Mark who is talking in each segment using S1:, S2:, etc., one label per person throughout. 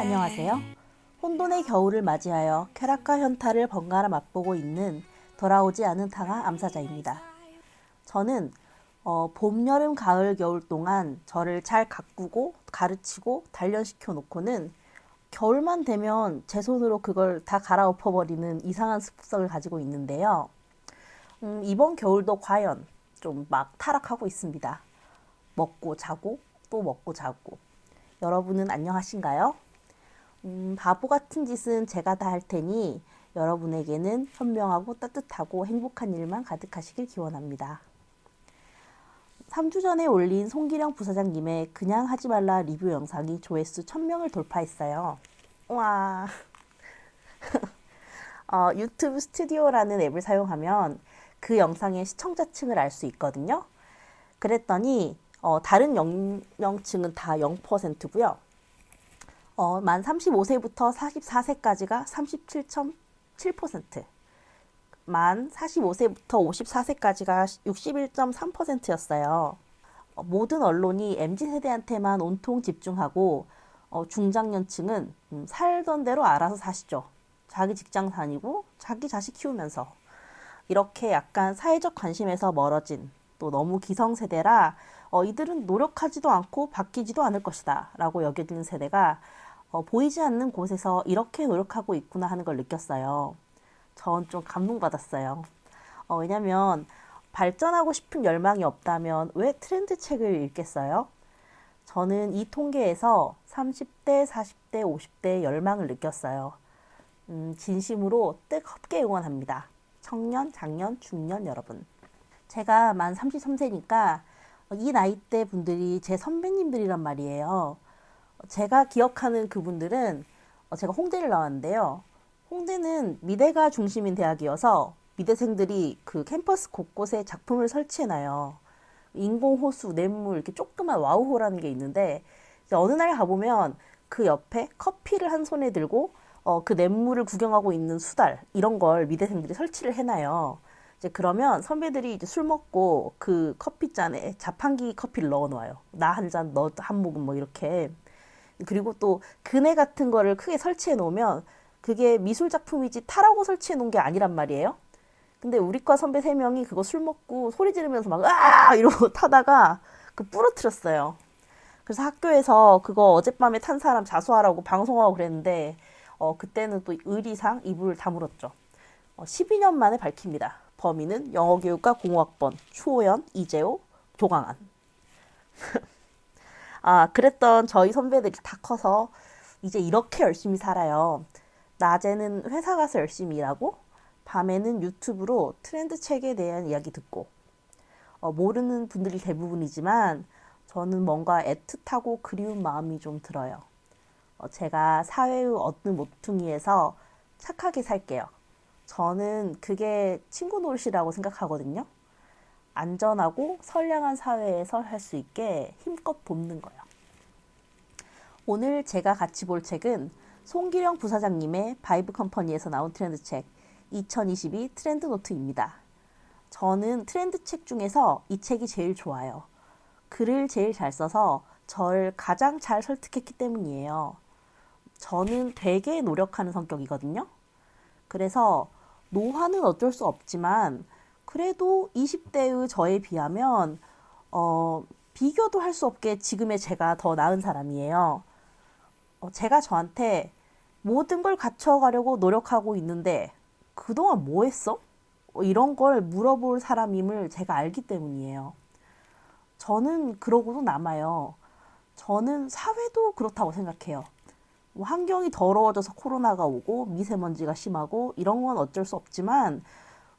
S1: 안녕하세요. 혼돈의 겨울을 맞이하여 쾌락과 현타를 번갈아 맛보고 있는 돌아오지 않은 탕아 암사자입니다. 저는 어, 봄, 여름, 가을, 겨울 동안 저를 잘 가꾸고 가르치고 단련시켜 놓고는 겨울만 되면 제 손으로 그걸 다 갈아엎어 버리는 이상한 습성을 가지고 있는데요. 음, 이번 겨울도 과연 좀 막 타락하고 있습니다. 먹고 자고 또 먹고 자고. 여러분은 안녕하신가요? 음, 바보 같은 짓은 제가 다 할 테니 여러분에게는 현명하고 따뜻하고 행복한 일만 가득하시길 기원합니다. 3주 전에 올린 송기령 부사장님의 그냥 하지 말라 리뷰 영상이 조회수 1000명을 돌파했어요. 와. 어, 유튜브 스튜디오라는 앱을 사용하면 그 영상의 시청자층을 알 수 있거든요. 그랬더니 어, 다른 연령층은 다 0%고요. 어, 만 35세부터 44세까지가 37.7%, 만 45세부터 54세까지가 61.3%였어요. 어, 모든 언론이 MZ세대한테만 온통 집중하고 어, 중장년층은 음, 살던 대로 알아서 사시죠. 자기 직장 다니고 자기 자식 키우면서 이렇게 약간 사회적 관심에서 멀어진 또 너무 기성세대라 어, 이들은 노력하지도 않고 바뀌지도 않을 것이다 라고 여겨지는 세대가 어, 보이지 않는 곳에서 이렇게 노력하고 있구나 하는 걸 느꼈어요. 전 좀 감동받았어요. 어, 왜냐면 발전하고 싶은 열망이 없다면 왜 트렌드 책을 읽겠어요? 저는 이 통계에서 30대, 40대, 50대 열망을 느꼈어요. 음, 진심으로 뜨겁게 응원합니다. 청년, 장년, 중년 여러분. 제가 만 33세니까 이 나이대 분들이 제 선배님들이란 말이에요. 제가 기억하는 그분들은 어, 제가 홍대를 나왔는데요. 홍대는 미대가 중심인 대학이어서 미대생들이 그 캠퍼스 곳곳에 작품을 설치해놔요. 인공호수, 냇물, 이렇게 조그만 와우호라는 게 있는데, 어느 날 가보면 그 옆에 커피를 한 손에 들고, 어, 그 냇물을 구경하고 있는 수달, 이런 걸 미대생들이 설치를 해놔요. 이제 그러면 선배들이 이제 술 먹고 그 커피잔에 자판기 커피를 넣어 놓아요. 나 한 잔, 너 한 모금 뭐 이렇게. 그리고 또 그네 같은 거를 크게 설치해 놓으면 그게 미술 작품이지 타라고 설치해 놓은 게 아니란 말이에요. 근데 우리과 선배 세 명이 그거 술 먹고 소리 지르면서 막 아! 이러고 타다가 그 부러뜨렸어요. 그래서 학교에서 그거 어젯밤에 탄 사람 자수하라고 방송하고 그랬는데 어 그때는 또 의리상 이불을 다물었죠. 어, 12년 만에 밝힙니다. 범인은 영어교육과 공학번 추호연, 이재호, 조강한. 아, 그랬던 저희 선배들이 다 커서 이제 이렇게 열심히 살아요. 낮에는 회사 가서 열심히 일하고, 밤에는 유튜브로 트렌드 책에 대한 이야기 듣고, 어, 모르는 분들이 대부분이지만, 저는 뭔가 애틋하고 그리운 마음이 좀 들어요. 어, 제가 사회의 어느 모퉁이에서 착하게 살게요. 저는 그게 친구 노릇이라고 생각하거든요. 안전하고 선량한 사회에서 할 수 있게 힘껏 돕는 거예요. 오늘 제가 같이 볼 책은 송기령 부사장님의 바이브 컴퍼니에서 나온 트렌드 책 2022 트렌드 노트입니다. 저는 트렌드 책 중에서 이 책이 제일 좋아요. 글을 제일 잘 써서 저를 가장 잘 설득했기 때문이에요. 저는 되게 노력하는 성격이거든요. 그래서 노화는 어쩔 수 없지만 그래도 20대의 저에 비하면 어, 비교도 할 수 없게 지금의 제가 더 나은 사람이에요. 어, 제가 저한테 모든 걸 갖춰가려고 노력하고 있는데 그동안 뭐 했어? 어, 이런 걸 물어볼 사람임을 제가 알기 때문이에요. 저는 그러고도 남아요. 저는 사회도 그렇다고 생각해요. 뭐 환경이 더러워져서 코로나가 오고 미세먼지가 심하고 이런 건 어쩔 수 없지만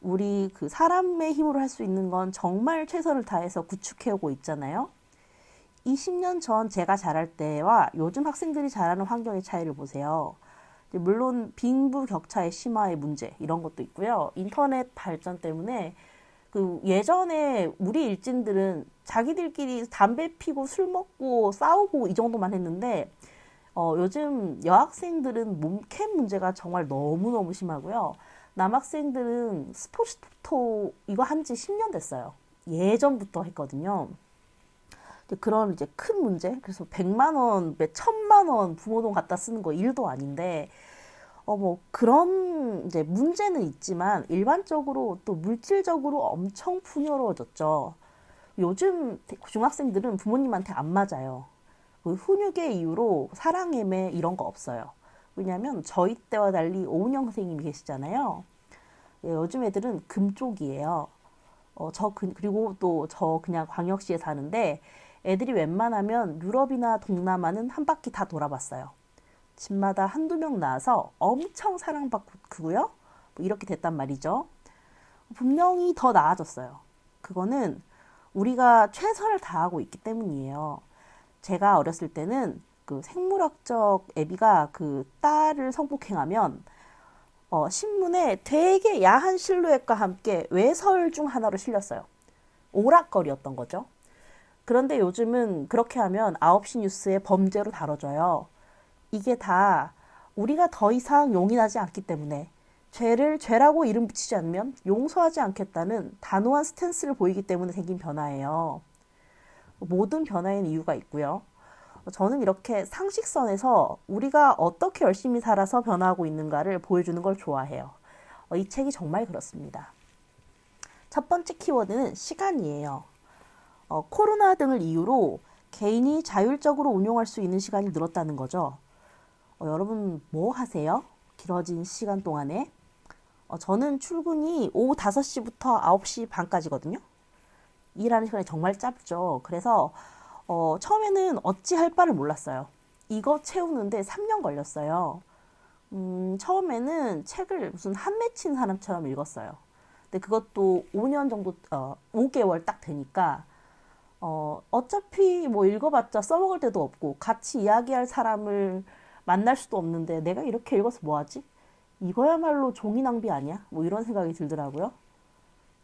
S1: 우리 그 사람의 힘으로 할 수 있는 건 정말 최선을 다해서 구축해 오고 있잖아요. 20년 전 제가 자랄 때와 요즘 학생들이 자라는 환경의 차이를 보세요. 물론 빈부 격차의 심화의 문제 이런 것도 있고요. 인터넷 발전 때문에 그 예전에 우리 일진들은 자기들끼리 담배 피고 술 먹고 싸우고 이 정도만 했는데 어, 요즘 여학생들은 몸캠 문제가 정말 너무너무 심하고요. 남학생들은 스포츠 토 이거 한 지 10년 됐어요. 예전부터 했거든요. 그런 이제 큰 문제, 그래서 100만 원, 몇 천만 원 부모 돈 갖다 쓰는 거 일도 아닌데, 어, 뭐, 그런 이제 문제는 있지만, 일반적으로 또 물질적으로 엄청 풍요로워졌죠. 요즘 중학생들은 부모님한테 안 맞아요. 그 훈육의 이유로 사랑애매 이런 거 없어요. 왜냐면 저희 때와 달리 오은영 선생님이 계시잖아요. 예, 요즘 애들은 금쪽이에요. 어, 저 그, 그리고 또 저 그냥 광역시에 사는데 애들이 웬만하면 유럽이나 동남아는 한 바퀴 다 돌아봤어요. 집마다 한두 명 낳아서 엄청 사랑받고 크고요. 뭐 이렇게 됐단 말이죠. 분명히 더 나아졌어요. 그거는 우리가 최선을 다하고 있기 때문이에요. 제가 어렸을 때는 그 생물학적 애비가 그 딸을 성폭행하면 어, 신문에 되게 야한 실루엣과 함께 외설 중 하나로 실렸어요. 오락거리였던 거죠. 그런데 요즘은 그렇게 하면 9시 뉴스에 범죄로 다뤄져요. 이게 다 우리가 더 이상 용인하지 않기 때문에 죄를 죄라고 이름 붙이지 않으면 용서하지 않겠다는 단호한 스탠스를 보이기 때문에 생긴 변화예요. 모든 변화에는 이유가 있고요. 저는 이렇게 상식선에서 우리가 어떻게 열심히 살아서 변화하고 있는가를 보여주는 걸 좋아해요. 어, 이 책이 정말 그렇습니다. 첫 번째 키워드는 시간이에요. 어, 코로나 등을 이유로 개인이 자율적으로 운용할 수 있는 시간이 늘었다는 거죠. 어, 여러분 뭐 하세요? 길어진 시간 동안에? 어, 저는 출근이 오후 5시부터 9시 반까지거든요. 일하는 시간이 정말 짧죠. 그래서 어, 처음에는 어찌 할 바를 몰랐어요. 이거 채우는데 3년 걸렸어요. 음, 처음에는 책을 무슨 한 맺힌 사람처럼 읽었어요. 근데 그것도 5년 정도, 어, 5개월 딱 되니까, 어, 어차피 뭐 읽어봤자 써먹을 데도 없고, 같이 이야기할 사람을 만날 수도 없는데, 내가 이렇게 읽어서 뭐하지? 이거야말로 종이 낭비 아니야? 뭐 이런 생각이 들더라고요.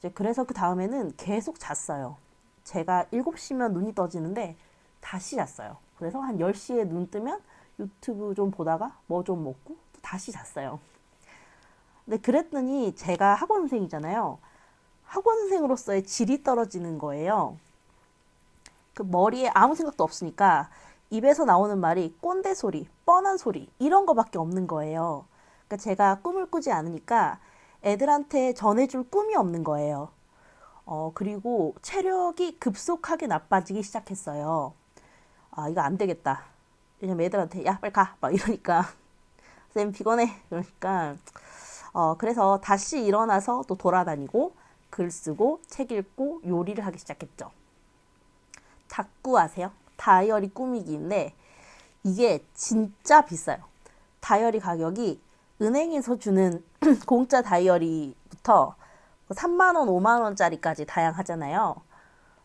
S1: 이제 그래서 그 다음에는 계속 잤어요. 제가 7시면 눈이 떠지는데 다시 잤어요. 그래서 한 10시에 눈 뜨면 유튜브 좀 보다가 뭐 좀 먹고 또 다시 잤어요. 근데 그랬더니 제가 학원 선생이잖아요. 학원 선생으로서의 질이 떨어지는 거예요. 그 머리에 아무 생각도 없으니까 입에서 나오는 말이 꼰대 소리, 뻔한 소리 이런 거밖에 없는 거예요. 그러니까 제가 꿈을 꾸지 않으니까 애들한테 전해줄 꿈이 없는 거예요. 어, 그리고 체력이 급속하게 나빠지기 시작했어요. 아, 이거 안 되겠다. 왜냐면 애들한테, 야, 빨리 가. 막 이러니까. 쌤 피곤해. 그러니까. 어, 그래서 다시 일어나서 또 돌아다니고, 글 쓰고, 책 읽고, 요리를 하기 시작했죠. 닭구 아세요? 다이어리 꾸미기인데, 이게 진짜 비싸요. 다이어리 가격이 은행에서 주는 공짜 다이어리부터 3만 원, 5만 원짜리까지 다양하잖아요.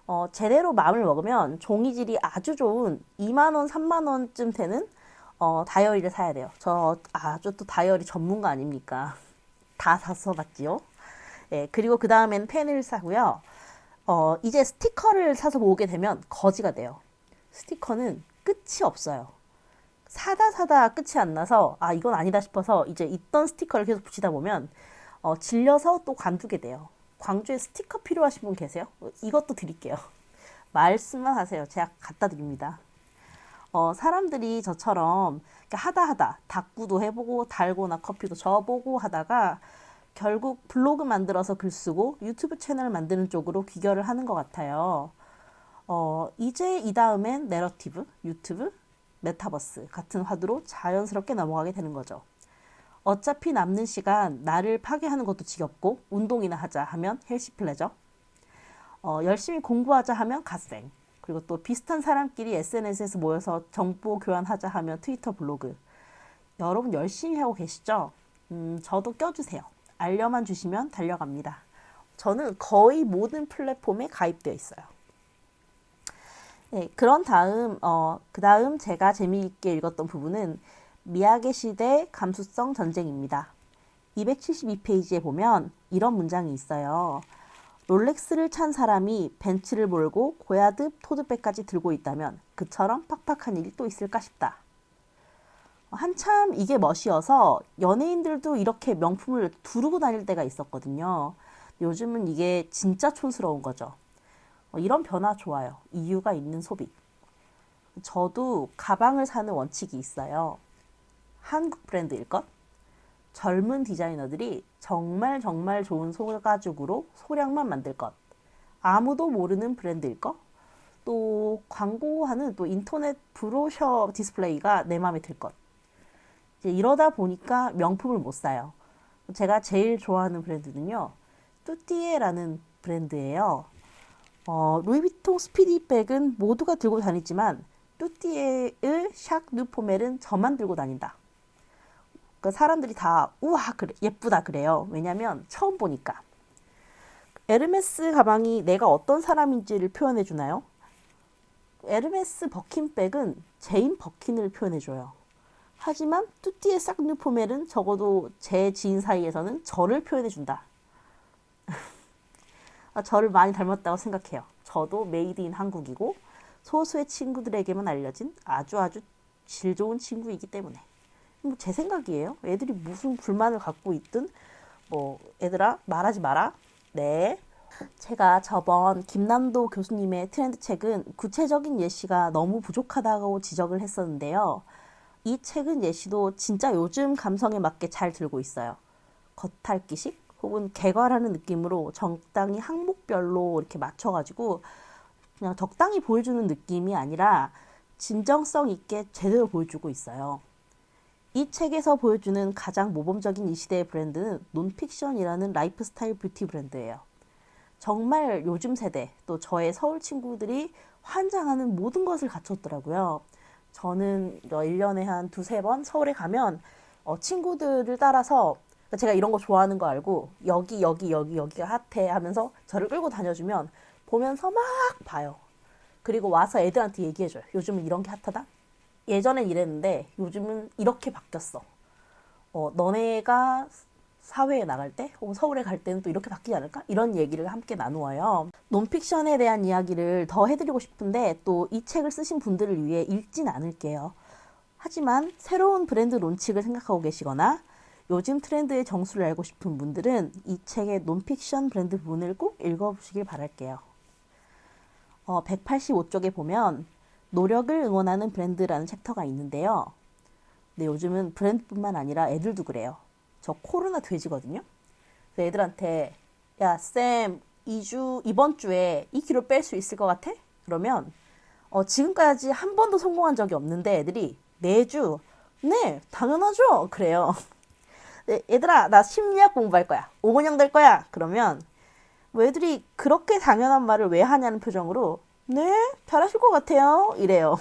S1: 어, 제대로 마음을 먹으면 종이질이 아주 좋은 2만 원, 3만 원쯤 되는 어, 다이어리를 사야 돼요. 저 아주 또 다이어리 전문가 아닙니까? 다 사서 봤지요. 예, 그리고 그 다음엔 펜을 사고요. 어, 이제 스티커를 사서 모으게 되면 거지가 돼요. 스티커는 끝이 없어요. 사다 사다 끝이 안 나서 아 이건 아니다 싶어서 이제 있던 스티커를 계속 붙이다 보면 어, 질려서 또 관두게 돼요. 광주에 스티커 필요하신 분 계세요? 어, 이것도 드릴게요. 말씀만 하세요. 제가 갖다 드립니다. 어, 사람들이 저처럼 하다 하다 닭구도 해보고 달고나 커피도 저어보고 하다가 결국 블로그 만들어서 글 쓰고 유튜브 채널 만드는 쪽으로 귀결을 하는 것 같아요. 어, 이제 이 다음엔 내러티브, 유튜브, 메타버스 같은 화두로 자연스럽게 넘어가게 되는 거죠. 어차피 남는 시간 나를 파괴하는 것도 지겹고 운동이나 하자 하면 헬시 플레저. 어, 열심히 공부하자 하면 갓생. 그리고 또 비슷한 사람끼리 SNS에서 모여서 정보 교환하자 하면 트위터 블로그. 여러분 열심히 하고 계시죠? 음, 저도 껴주세요. 알려만 주시면 달려갑니다. 저는 거의 모든 플랫폼에 가입되어 있어요. 네, 그런 다음, 어, 그 다음 제가 재미있게 읽었던 부분은 미학의 시대 감수성 전쟁입니다. 272페이지에 보면 이런 문장이 있어요. 롤렉스를 찬 사람이 벤츠를 몰고 고야드 토드백까지 들고 있다면 그처럼 팍팍한 일이 또 있을까 싶다. 한참 이게 멋이어서 연예인들도 이렇게 명품을 두르고 다닐 때가 있었거든요. 요즘은 이게 진짜 촌스러운 거죠. 어, 이런 변화 좋아요. 이유가 있는 소비. 저도 가방을 사는 원칙이 있어요. 한국 브랜드일 것. 젊은 디자이너들이 정말 정말 좋은 소가죽으로 소량만 만들 것. 아무도 모르는 브랜드일 것. 또 광고하는 또 인터넷 브로셔 디스플레이가 내 마음에 들 것. 이제 이러다 보니까 명품을 못 사요. 제가 제일 좋아하는 브랜드는요. 뚜띠에라는 브랜드예요. 어, 루이비통 스피디백은 모두가 들고 다니지만 뚜띠에의 샥 누포멜은 저만 들고 다닌다. 그 사람들이 다 우와 그래, 예쁘다 그래요. 왜냐면 처음 보니까. 에르메스 가방이 내가 어떤 사람인지를 표현해 주나요? 에르메스 버킨백은 제인 버킨을 표현해 줘요. 하지만 뚜띠의 싹 누포멜은 적어도 제 지인 사이에서는 저를 표현해 준다. 아, 저를 많이 닮았다고 생각해요. 저도 메이드 인 한국이고 소수의 친구들에게만 알려진 아주 아주 질 좋은 친구이기 때문에. 뭐 제 생각이에요. 애들이 무슨 불만을 갖고 있든 뭐 애들아 말하지 마라. 네. 제가 저번 김남도 교수님의 트렌드 책은 구체적인 예시가 너무 부족하다고 지적을 했었는데요. 이 책은 예시도 진짜 요즘 감성에 맞게 잘 들고 있어요. 겉핥기식 혹은 개괄하는 느낌으로 적당히 항목별로 이렇게 맞춰가지고 그냥 적당히 보여주는 느낌이 아니라 진정성 있게 제대로 보여주고 있어요. 이 책에서 보여주는 가장 모범적인 이 시대의 브랜드는 논픽션이라는 라이프스타일 뷰티 브랜드예요. 정말 요즘 세대 또 저의 서울 친구들이 환장하는 모든 것을 갖췄더라고요. 저는 1년에 한 두세 번 서울에 가면 어, 친구들을 따라서 제가 이런 거 좋아하는 거 알고 여기 여기 여기 여기가 핫해 하면서 저를 끌고 다녀주면 보면서 막 봐요. 그리고 와서 애들한테 얘기해줘요. 요즘은 이런 게 핫하다? 예전엔 이랬는데 요즘은 이렇게 바뀌었어. 어, 너네가 사회에 나갈 때 혹은 서울에 갈 때는 또 이렇게 바뀌지 않을까? 이런 얘기를 함께 나누어요. 논픽션에 대한 이야기를 더 해드리고 싶은데 또 이 책을 쓰신 분들을 위해 읽진 않을게요. 하지만 새로운 브랜드 론칭을 생각하고 계시거나 요즘 트렌드의 정수를 알고 싶은 분들은 이 책의 논픽션 브랜드 부분을 꼭 읽어보시길 바랄게요. 어, 185쪽에 보면 노력을 응원하는 브랜드라는 챕터가 있는데요. 근데 요즘은 브랜드뿐만 아니라 애들도 그래요. 저 코로나 돼지거든요. 그래서 애들한테 야, 쌤, 2주, 이번 주에 2kg 뺄 수 있을 것 같아? 그러면 어, 지금까지 한 번도 성공한 적이 없는데 애들이 매주 네, 당연하죠. 그래요. 네, 얘들아, 나 심리학 공부할 거야. 오건영 될 거야. 그러면 뭐 애들이 그렇게 당연한 말을 왜 하냐는 표정으로 네, 잘하실 것 같아요. 이래요.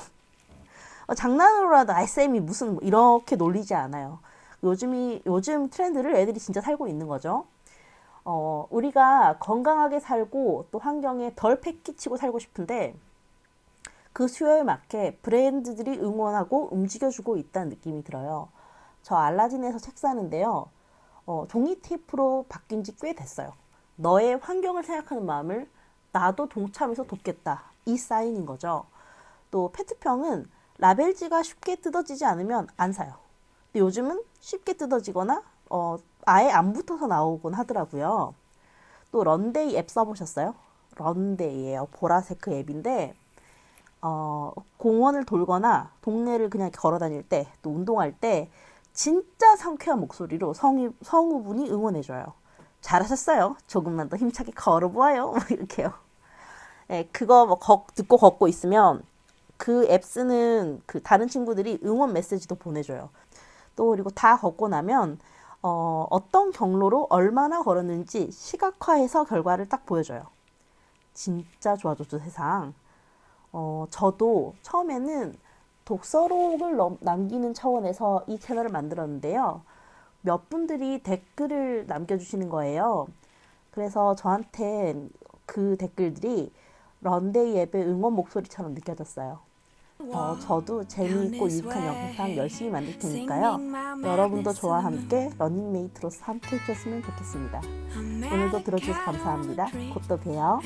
S1: 어, 장난으로라도 쌤이 무슨 뭐 이렇게 놀리지 않아요. 요즘이 요즘 트렌드를 애들이 진짜 살고 있는 거죠. 어, 우리가 건강하게 살고 또 환경에 덜 패기치고 살고 싶은데 그 수요에 맞게 브랜드들이 응원하고 움직여주고 있다는 느낌이 들어요. 저 알라딘에서 책 사는데요. 어, 종이 테이프로 바뀐 지 꽤 됐어요. 너의 환경을 생각하는 마음을 나도 동참해서 돕겠다. 이 사인인 거죠. 또 페트병은 라벨지가 쉽게 뜯어지지 않으면 안 사요. 근데 요즘은 쉽게 뜯어지거나 어, 아예 안 붙어서 나오곤 하더라고요. 또 런데이 앱 써보셨어요? 런데이예요. 보라색 그 앱인데 어, 공원을 돌거나 동네를 그냥 걸어 다닐 때, 또 운동할 때, 진짜 상쾌한 목소리로 성우, 성우분이 응원해줘요. 잘하셨어요. 조금만 더 힘차게 걸어보아요. 뭐 이렇게요. 네, 그거 뭐 걷, 듣고 걷고 있으면 그 앱 쓰는 그 다른 친구들이 응원 메시지도 보내줘요. 또 그리고 다 걷고 나면 어, 어떤 경로로 얼마나 걸었는지 시각화해서 결과를 딱 보여줘요. 진짜 좋아졌죠, 세상. 어, 저도 처음에는 독서록을 넘- 남기는 차원에서 이 채널을 만들었는데요. 몇 분들이 댓글을 남겨주시는 거예요. 그래서 저한테 그 댓글들이 런데이 앱의 응원 목소리처럼 느껴졌어요. 어, 저도 재미있고 유익한 영상 열심히 만들 테니까요. 여러분도 저와 함께 러닝메이트로서 함께 해주셨으면 좋겠습니다. 오늘도 들어주셔서 감사합니다. 곧 또 봬요.